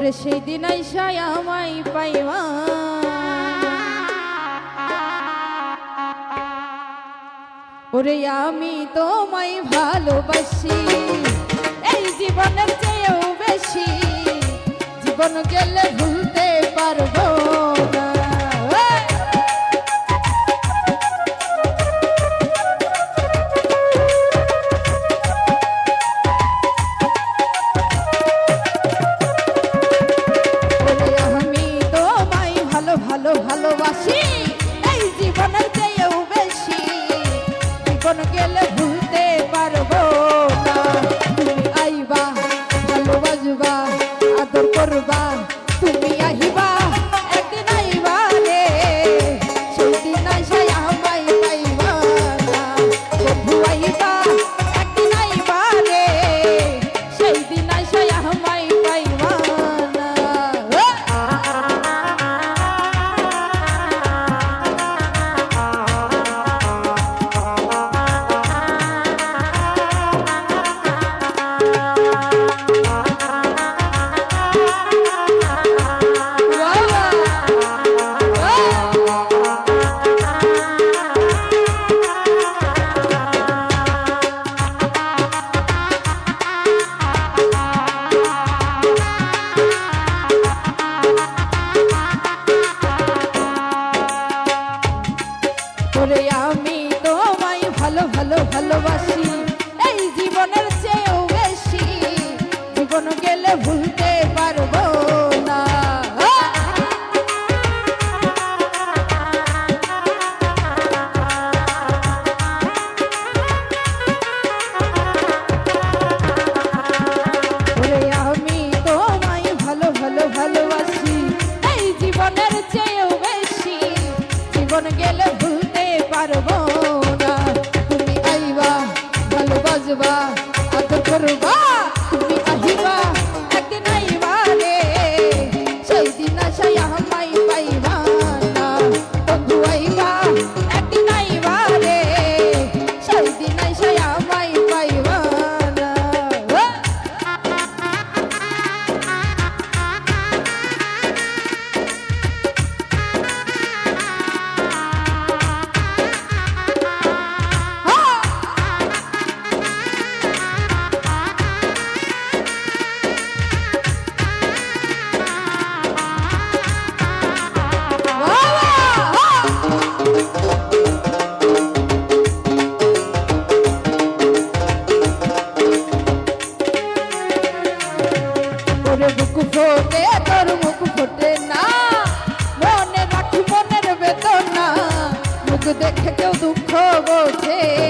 ওরে সেই দিন আইসাই আমায় পাইবা। ওরে আমি তোমায় ভালোবাসি, এই জীবনের চেয়েও বেশি। জীবন গেলে ভুলতে পারব। gonna get left. রে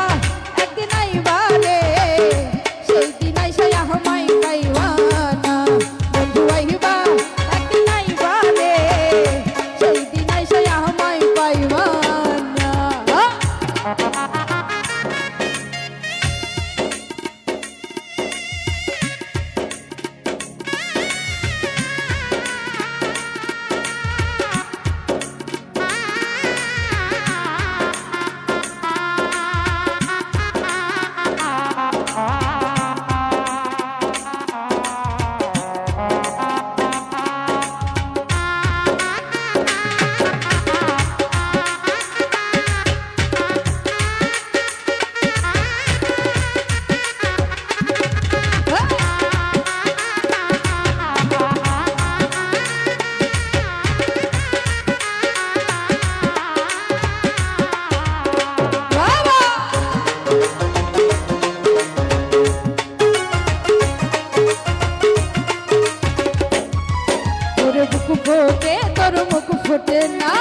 মুখ ফোটে, তোর মুখ ফোটে না।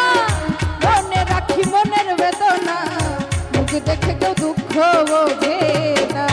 মনে রাখি মনের বেদনা, মুখ দেখে কেউ দুঃখ বোঝে না।